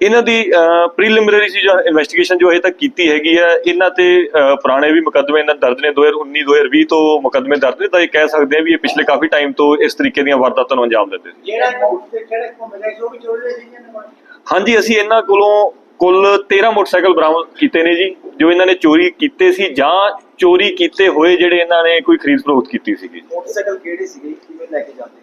ਇਹਨਾਂ ਦੀ ਪ੍ਰੀਲਿਮਿਨਰੀ ਸੀ ਜੋ ਇਨਵੈਸਟੀਗੇਸ਼ਨ ਜੋ ਅਜੇ ਤੱਕ ਕੀਤੀ ਹੈਗੀ ਹੈ ਇਹਨਾਂ ਤੇ ਪੁਰਾਣੇ ਵੀ ਮੁਕੱਦਮੇ ਇਹਨਾਂ ਦਰਜ ਨੇ 2019 2020 ਤੋਂ ਮੁਕੱਦਮੇ ਦਰਜ ਨੇ ਤਾਂ ਇਹ ਕਹਿ ਸਕਦੇ ਆ ਵੀ ਇਹ ਪਿਛਲੇ ਕਾਫੀ ਟਾਈਮ ਤੋਂ ਇਸ ਤਰੀਕੇ ਦੀਆਂ ਵਾਰਦਾਤਾਂ ਨੂੰ ਅੰਜਾਮ ਦਿੰਦੇ ਸੀ ਜਿਹੜਾ ਕਿਹੜੇ ਉਹ ਵੀ ਹਾਂਜੀ ਅਸੀਂ ਇਹਨਾਂ ਕੋਲੋਂ ਕੁੱਲ 13 ਮੋਟਰਸਾਈਕਲ ਬਰਾਮਦ ਕੀਤੇ ਨੇ ਜੀ ਜੋ ਇਹਨਾਂ ਨੇ ਚੋਰੀ ਕੀਤੇ ਸੀ ਜਾਂ ਚੋਰੀ ਕੀਤੇ ਹੋਏ ਜਿਹੜੇ ਇਹਨਾਂ ਨੇ ਕੋਈ ਖਰੀਦ ਫਰੋਖਤ ਕੀਤੀ ਸੀਗੀ। ਮੋਟਰਸਾਈਕਲ ਕਿਹੜੇ ਸੀਗੇ? ਕਿਵੇਂ ਲੈ ਕੇ ਜਾਂਦੇ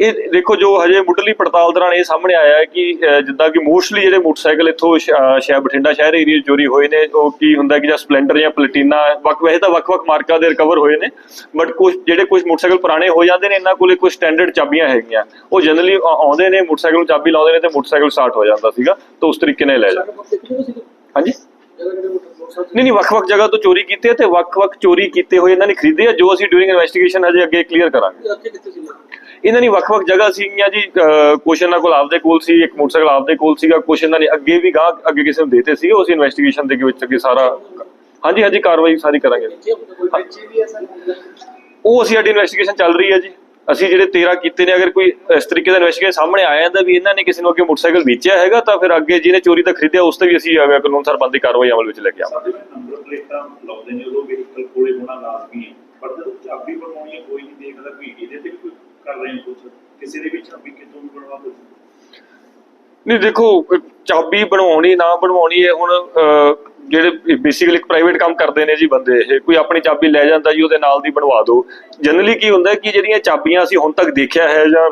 ਇਹ ਦੇਖੋ ਜੋ ਹਜੇ ਮੁੱਢਲੀ ਪੜਤਾਲ ਦੌਰਾਨ ਇਹ ਸਾਹਮਣੇ ਆਇਆ ਹੈ ਕਿ ਜਿੱਦਾਂ ਕਿ ਮੋਸਟਲੀ ਜਿਹੜੇ ਮੋਟਰਸਾਈਕਲ ਇੱਥੋਂ ਸ਼ਹਿਰ ਬਠਿੰਡਾ ਸ਼ਹਿਰ ਏਰੀਆ ਚੋਰੀ ਹੋਏ ਨੇ ਉਹ ਕੀ ਹੁੰਦਾ ਕਿ ਜਾਂ ਸਪਲੈਂਡਰ ਜਾਂ ਪਲੈਟੀਨਾ ਵੱਖ ਵੈਸੇ ਤਾਂ ਵੱਖ-ਵੱਖ ਮਾਰਕਾ ਦੇ ਰਿਕਵਰ ਹੋਏ ਨੇ ਬਟ ਕੁਝ ਜਿਹੜੇ ਕੁਝ ਮੋਟਰਸਾਈਕਲ ਪੁਰਾਣੇ ਹੋ ਜਾਂਦੇ ਨੇ ਇਹਨਾਂ ਕੋਲੇ ਕੁਝ ਸਟੈਂਡਰਡ ਚਾਬੀਆਂ ਹੈਗੀਆਂ। ਉਹ ਜਨਰਲੀ ਆਉਂਦੇ ਨੇ ਮੋਟਰਸਾਈਕਲ ਨੂੰ ਚਾਬੀ ਲਾਉਂਦੇ ਨੇ ਤੇ ਮੋਟਰਸਾਈਕਲ ਸਟਾਰਟ ਹੋ ਜਾਂਦਾ ਸੀਗਾ ਤਾਂ ਉਸ ਤਰੀਕੇ ਨਾਲ ਲੈ ਜਾਂਦੇ ਹਾਂਜੀ? ਨਹੀਂ ਨਹੀਂ ਵੱਖ-ਵੱਖ ਜਗ੍ਹਾ ਤੋਂ ਚੋਰੀ ਕੀਤੀ ਤੇ ਵੱਖ-ਵੱਖ ਚੋਰੀ ਕੀਤੇ ਹੋਏ ਇਹਨਾਂ ਨੇ ਖਰੀਦੇ ਆ ਜੋ ਅਸੀਂ ਡੂਰਿੰਗ ਇਨਵੈਸਟੀਗੇਸ਼ਨ ਹਜੇ ਅੱਗੇ ਕਲੀਅਰ ਕਰਾਂਗੇ। ਇਹਨਾਂ ਦੀ ਵੱਖ-ਵੱਖ ਜਗ੍ਹਾ ਸੀਗੀਆਂ ਜੀ ਕੁਛ ਇਹਨਾਂ ਕੋਲ ਆਪਦੇ ਕੋਲ ਸੀ, ਇੱਕ ਮੋਟਰਸਾਈਕਲ ਆਪਦੇ ਕੋਲ ਸੀਗਾ, ਕੁਛ ਇਹਨਾਂ ਨੇ ਅੱਗੇ ਵੀ ਗਾਹ ਅੱਗੇ ਕਿਸੇ ਨੂੰ ਦੇਤੇ ਸੀ, ਉਸ ਇਨਵੈਸਟੀਗੇਸ਼ਨ ਦੇ ਵਿੱਚ ਅੱਗੇ ਸਾਰਾ ਹਾਂਜੀ ਹਾਂਜੀ, ਕਾਰਵਾਈ ਸਾਰੀ ਕਰਾਂਗੇ। ਉਹ ਅਸੀਂ ਸਾਡੀ ਇਨਵੈਸਟੀਗੇਸ਼ਨ ਚੱਲ ਰਹੀ ਹੈ ਜੀ। ਅਸੀਂ ਜਿਹੜੇ 13 ਕੀਤੇ ਨੇ, ਅਗਰ ਕੋਈ ਇਸ ਤਰੀਕੇ ਦਾ ਇਨਵੈਸਟੀਗੇਸ਼ਨ ਸਾਹਮਣੇ ਆਇਆ ਜਾਂਦਾ ਵੀ ਇਹਨਾਂ ਨੇ ਕਿਸੇ ਨੂੰ ਅੱਗੇ ਮੋਟਰਸਾਈਕਲ ਵੇਚਿਆ ਹੈਗਾ, ਤਾਂ ਫਿਰ ਅੱਗੇ ਜਿਹਨੇ ਚੋਰੀ ਦਾ ਖਰੀਦਿਆ, ਉਸ ਤੇ ਵੀ ਅਸੀਂ ਕਾਨੂੰਨ ਸਰ ਕਾਰਵਾਈ ਅਮਲ ਵਿੱਚ ਲੈ ਕੇ ਆਵਾਂਗੇ। ਲਾਉਂਦੇ ਨੇ, ਉਦੋਂ ਵਹੀਕਲ ਕੋਲੇ ਹੋਣਾ ਲਾਜ਼ਮੀ ਹੈ। ਪਰ ਜਦੋਂ ਚਾਬੀ ਬਣਾਉਣੀ ਹੈ, ਕੋਈ ਨਹੀਂ ਦੇਖਦਾ ਕੋਈ ਕਿਸੇ ਦੇ ਵੀ ਚਾਬੀ ਕਿਤੋਂ ਬਣਵਾ ਦੋ ਨਹੀਂ ਦੇਖੋ ਚਾਬੀ ਬਣਵਾਉਣੀ ਨਾ ਬਣਵਾਉਣੀ ਇਹ ਹੁਣ ਅਹ, ਜਿਹੜੇ ਬੇਸਿਕਲੀ ਇੱਕ ਪ੍ਰਾਈਵੇਟ ਕੰਮ ਕਰਦੇ ਨੇ ਜੀ ਬੰਦੇ ਇਹ ਕੋਈ ਆਪਣੀ ਚਾਬੀ ਲੈ ਜਾਂਦਾ ਜੀ ਉਹਦੇ ਨਾਲ ਦੀ ਬਣਵਾ ਦਿਓ। ਜਨਰਲੀ ਕੀ ਹੁੰਦਾ ਕਿ ਜਿਹੜੀਆਂ ਚਾਬੀਆਂ ਅਸੀਂ ਹੁਣ ਤੱਕ ਦੇਖਿਆ ਹੈ ਜਾਂ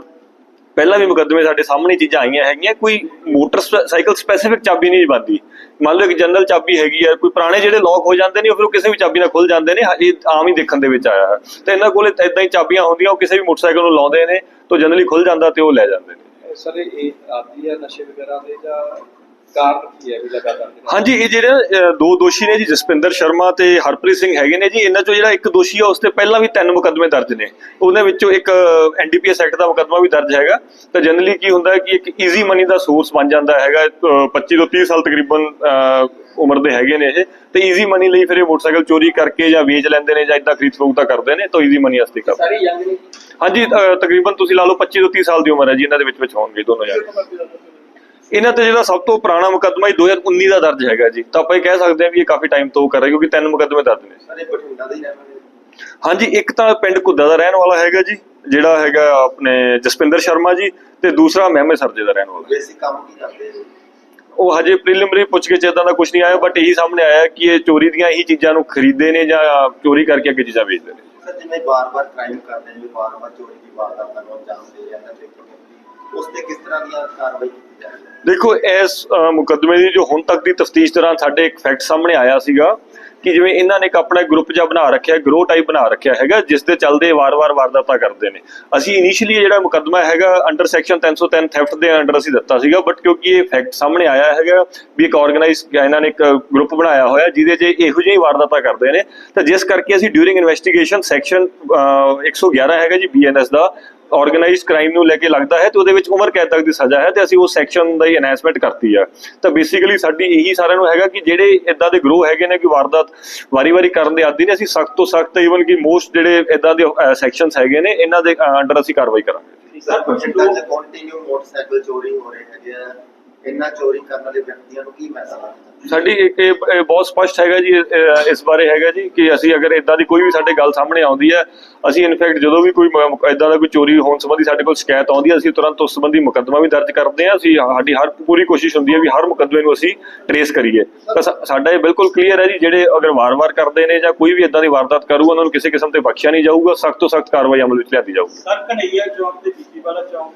ਪਹਿਲਾਂ ਵੀ ਮੁਕੱਦਮੇ ਸਾਡੇ ਸਾਹਮਣੇ ਚੀਜ਼ਾਂ ਆਈਆਂ ਹੈਗੀਆਂ, ਕੋਈ ਮੋਟਰਸਾਈਕਲ ਸਪੈਸੀਫਿਕ ਚਾਬੀ ਨਹੀਂ ਬਣਦੀ। ਮੰਨ ਲਓ ਇੱਕ ਜਨਰਲ ਚਾਬੀ ਹੈਗੀ ਹੈ ਕੋਈ ਪੁਰਾਣੇ ਜਿਹੜੇ ਲੋਕ ਹੋ ਜਾਂਦੇ ਨੇ, ਉਹ ਫਿਰ ਉਹ ਕਿਸੇ ਵੀ ਚਾਬੀ ਨਾਲ ਖੁੱਲ ਜਾਂਦੇ ਨੇ, ਇਹ ਆਮ ਹੀ ਦੇਖਣ ਦੇ ਵਿੱਚ ਆਇਆ ਤੇ ਇਹਨਾਂ ਕੋਲੇ ਇਦਾਂ ਹੀ ਚਾਬੀਆਂ ਹੁੰਦੀਆਂ, ਉਹ ਕਿਸੇ ਵੀ ਮੋਟਰਸਾਈਕਲ ਨੂੰ ਲਾਉਂਦੇ ਨੇ, ਤਾਂ ਜਨਰਲੀ ਖੁੱਲ ਜਾਂਦਾ ਤੇ ਉਹ ਲੈ ਜਾਂਦੇ ਨੇ। ਸਰ, ਇਹ ਆਦੀ ਹੈ ਨਸ਼ੇ ਵਗੈਰਾ ਦੇ ਜਾਂ ਕਾਰਨ ਕੀ ਹੈ ਵੀ ਲਗਾਤਾਰ ਹਾਂਜੀ ਇਹ ਜਿਹੜੇ ਦੋ ਦੋਸ਼ੀ ਨੇ ਜੀ ਜਸਪਿੰਦਰ ਸ਼ਰਮਾ ਤੇ ਹਰਪ੍ਰੀਤ ਸਿੰਘ ਹੈਗੇ ਨੇ ਜੀ ਇਹਨਾਂ ਚੋਂ ਜਿਹੜਾ ਇੱਕ ਦੋਸ਼ੀ ਆ ਉਸ ਤੇ ਪਹਿਲਾਂ ਵੀ ਤਿੰਨ ਮੁਕੱਦਮੇ ਦਰਜ ਨੇ। ਉਹਨਾਂ ਵਿੱਚੋਂ ਇੱਕ ਐਨਡੀਪੀਐਸ ਐਕਟ ਦਾ ਮੁਕੱਦਮਾ ਵੀ ਦਰਜ ਹੈਗਾ। ਤਾਂ ਜਨਰਲੀ ਕੀ ਹੁੰਦਾ ਹੈ ਕਿ ਇੱਕ ਈਜ਼ੀ ਮਨੀ ਦਾ ਸੋਰਸ ਬਣ ਜਾਂਦਾ ਹੈਗਾ ਅਹ, 25 ਤੋਂ 30 ਸਾਲ ਤਕਰੀਬਨ ਉਮਰ ਦੇ ਹੈਗੇ ਨੇ ਇਹ। ਤੇ ਈਜ਼ੀ ਮਨੀ ਲਈ ਫਿਰ ਇਹ ਮੋਟਰਸਾਈਕਲ ਚੋਰੀ ਕਰਕੇ ਜਾਂ ਵੇਚ ਲੈਂਦੇ ਨੇ ਜਾਂ ਇਦਾਂ ਖਰੀਦ ਫਰੋਖਤ ਕਰਦੇ ਨੇ ਤਾਂ ਈਜ਼ੀ ਮਨੀ ਵਾਸਤੇ ਕਰਦੇ ਸਾਰੀ ਯੰਗ ਨੇ ਹਾਂਜੀ ਤਕਰੀਬਨ ਤੁਸੀਂ ਲਾ ਲਓ 25 ਤੋਂ 30 ਸਾਲ ਦੀ ਉਮਰ ਹੈ ਜੀ ਇਹਨਾਂ ਦੇ ਵਿੱਚ ਵਿੱਚ ਹੋਣਗੇ ਦੋਨੋਂ ਜਾਣੇ ਇਹਨਾਂ ਤੇ ਜਿਹੜਾ ਸਭ ਤੋਂ ਪੁਰਾਣਾ ਮੁਕੱਦਮਾ ਹੀ 2019 ਦਾ ਦਰਜ ਹੈਗਾ ਜੀ। ਤਾਂ ਆਪਾਂ ਇਹ ਕਹਿ ਸਕਦੇ ਹਾਂ ਵੀ ਇਹ ਕਾਫੀ ਟਾਈਮ ਤੋਂ ਕਰ ਰਹੇ ਕਿਉਂਕਿ ਤਿੰਨ ਮੁਕੱਦਮੇ ਦਰਜ ਨੇ। ਸਰ ਇਹ ਬਠਿੰਡਾ ਦੇ ਹੀ ਰਹਿਣ ਵਾਲੇ ਹਾਂਜੀ ਇੱਕ ਤਾਂ ਪਿੰਡ ਘੁੱਦਾ ਦਾ ਰਹਿਣ ਵਾਲਾ ਹੈਗਾ ਜੀ ਜਿਹੜਾ ਹੈਗਾ ਆਪਣੇ ਜਸਪਿੰਦਰ ਸ਼ਰਮਾ ਜੀ ਤੇ ਦੂਸਰਾ ਮਹਿਮੇ ਸਰਜੇ ਦਾ ਰਹਿਣ ਵਾਲਾ। ਬੇਸਿਕ ਕੰਮ ਕੀ ਕਰਦੇ ਹੋ ਉਹ ਹਜੇ ਪ੍ਰੀਲਿਮਿਨਰੀ ਪੁੱਛ ਕੇ ਇਦਾਂ ਦਾ ਕੁਝ ਨਹੀਂ ਆਇਆ ਬਟ ਇਹੀ ਸਾਹਮਣੇ ਆਇਆ ਕਿ ਇਹ ਚੋਰੀ ਦੀਆਂ ਇਹੀ ਚੀਜ਼ਾਂ ਨੂੰ ਖਰੀਦਦੇ ਨੇ ਜਾਂ ਚੋਰੀ ਕਰਕੇ ਅੱਗੇ ਚੀਜ਼ਾਂ ਵੇਚਦੇ ਨੇ। ਸਰ ਜਿਵੇਂ ਬਾਰ-ਬਾਰ ਕ੍ਰਾਈਮ ਕਰਦੇ ਨੇ ਬਾਰ-ਬਾਰ ਚੋਰੀ ਦੀ ਵਾਰਦਾਤਾਂ ਨੂੰ ਅੰਜਾਮ ਦੇ ਜਾਂਦੇ ਨੇ ਉਸ ਤੇ ਕਿਸ ਤਰ੍ਹਾਂ ਦੀਆਂ ਕਾਰਵਾਈ ਹੈ ਦੇਖੋ, ਇਸ ਮੁਕੱਦਮੇ ਦੀ ਜੋ ਹੁਣ ਤੱਕ ਦੀ ਤਫਤੀਸ਼ ਦੌਰਾਨ ਸਾਡੇ ਇੱਕ ਫੈਕਟ ਸਾਹਮਣੇ ਆਇਆ ਸੀਗਾ ਕਿ ਜਿਵੇਂ ਇਹਨਾਂ ਨੇ ਇੱਕ ਆਪਣਾ ਗਰੁੱਪ ਜਿਹਾ ਬਣਾ ਰੱਖਿਆ ਗਰੋ ਟਾਈਪ ਬਣਾ ਰੱਖਿਆ ਹੈਗਾ, ਜਿਸ ਦੇ ਚੱਲਦੇ ਵਾਰ-ਵਾਰ ਵਾਰਦਾਤਾਂ ਕਰਦੇ ਨੇ। ਅਸੀਂ ਇਨੀਸ਼ੀਅਲੀ ਜਿਹੜਾ ਮੁਕੱਦਮਾ ਹੈਗਾ ਅੰਡਰ ਸੈਕਸ਼ਨ 303 ਥੈਫਟ ਦੇ ਅੰਡਰ ਅਸੀਂ ਦਿੱਤਾ ਸੀਗਾ ਬਟ ਕਿਉਂਕਿ ਇਹ ਫੈਕਟ ਸਾਹਮਣੇ ਆਇਆ ਹੈਗਾ ਵੀ ਇੱਕ ਆਰਗੇਨਾਈਜ਼ ਇਹਨਾਂ ਨੇ ਇੱਕ ਗਰੁੱਪ ਬਣਾਇਆ ਹੋਇਆ, ਜਿਹਦੇ 'ਚ ਇਹੋ ਜਿਹੀ ਵਾਰਦਾਤਾਂ ਕਰਦੇ ਨੇ। ਤਾਂ ਜਿਸ ਕਰਕੇ ਅਸੀਂ ਡਿਊਰਿੰਗ ਇਨਵੈਸਟੀਗੇਸ਼ਨ ਸੈਕਸ਼ਨ 111 ਹੈਗਾ ਜੀ ਬੀਐਨਐਸ ਦਾ ਆਰਗੇਨਾਈਜ਼ਡ ਕ੍ਰਾਈਮ ਨੂੰ ਲੈ ਕੇ ਲੱਗਦਾ ਹੈ ਤੇ ਉਹਦੇ ਵਿੱਚ ਉਮਰ ਕੈਦ ਤੱਕ ਦੀ ਸਜ਼ਾ ਹੈ ਤੇ ਅਸੀਂ ਉਸ ਸੈਕਸ਼ਨ ਦਾ ਹੀ ਅਨਾਉਂਸਮੈਂਟ ਕਰਤੀ ਆ। ਤਾਂ ਬੇਸਿਕਲੀ ਸਾਡੀ ਇਹੀ ਸਾਰਿਆਂ ਨੂੰ ਹੈਗਾ ਕਿ ਜਿਹੜੇ ਇਦਾਂ ਦੇ ਗਰੋਹ ਹੈਗੇ ਨੇ ਕਿ ਵਾਰਦਾਤ ਵਾਰੀ-ਵਾਰੀ ਕਰਨ ਦੇ ਆਦੀ ਨੇ ਅਸੀਂ ਸਖਤ ਤੋਂ ਸਖਤ ਈਵਨ ਕਿ ਮੋਸਟ ਜਿਹੜੇ ਇਦਾਂ ਦੇ ਸੈਕਸ਼ਨਸ ਹੈਗੇ ਨੇ ਇਹਨਾਂ ਦੇ ਅੰਡਰ ਅਸੀਂ ਕਾਰਵਾਈ ਕਰਾਂਗੇ। ਸਰ 'ਚ ਕੰਟੀਨਿਊ ਮੋਟਰਸਾਈਕਲ ਚੋਰੀ ਹੋ ਰਹੇ ਹੈਗੇ ਆ ਇੰਨਾ ਚੋਰੀ ਕਰਨ ਵਾਲੇ ਵਿਅਕਤੀਆਂ ਨੂੰ ਕੀ ਮੈਸੇਜ ਸਾਡੀ ਇੱਕ ਇਹ ਇਹ ਬਹੁਤ ਸਪਸ਼ਟ ਹੈਗਾ ਜੀ ਇਹ- ਇਸ ਬਾਰੇ ਹੈਗਾ ਜੀ ਕਿ ਅਸੀਂ ਅਗਰ ਇਦਾਂ ਦੀ ਕੋਈ ਵੀ ਸਾਡੇ ਗੱਲ ਸਾਹਮਣੇ ਆਉਂਦੀ ਹੈ ਅਸੀਂ ਇਨਫੈਕਟ ਜਦੋਂ ਵੀ ਕੋਈ ਇਦਾਂ ਦਾ ਕੋਈ ਚੋਰੀ ਹੋਣ ਸੰਬੰਧੀ ਸਾਡੇ ਕੋਲ ਸ਼ਿਕਾਇਤ ਆਉਂਦੀ ਹੈ ਅਸੀਂ ਤੁਰੰਤ ਉਸ ਸੰਬੰਧੀ ਮੁਕੱਦਮਾ ਵੀ ਦਰਜ ਕਰਦੇ ਹਾਂ ਅਸੀਂ ਸਾਡੀ ਹਰ ਪੂਰੀ ਕੋਸ਼ਿਸ਼ ਹੁੰਦੀ ਹੈ ਵੀ ਹਰ ਮੁਕੱਦਮੇ ਨੂੰ ਅਸੀਂ ਟਰੇਸ ਕਰੀਏ। ਤਾਂ ਸਾ- ਸਾਡਾ ਇਹ ਬਿਲਕੁਲ ਕਲੀਅਰ ਹੈ ਜੀ ਜਿਹੜੇ ਅਗਰ ਵਾਰ-ਵਾਰ ਕਰਦੇ ਨੇ ਜਾਂ ਕੋਈ ਵੀ ਇਦਾਂ ਦੀ ਵਾਰਦਾਤ ਕਰੂ ਉਹਨਾਂ ਨੂੰ ਕਿਸੇ ਕਿਸਮ ਤੇ ਬਖਸ਼ਿਆ ਨਹੀਂ ਜਾਊਗਾ ਸਖਤ ਤੋਂ ਸਖਤ ਕਾਰਵਾਈ ਅਮਲ ਵਿੱਚ ਲਿਆਂਦੀ ਜਾਊਗੀ। ਸਰ ਕਨਈਆ ਚੌਂਕ ਤੇ ਬੀਬੀ ਵਾਲਾ ਚੌਂਕ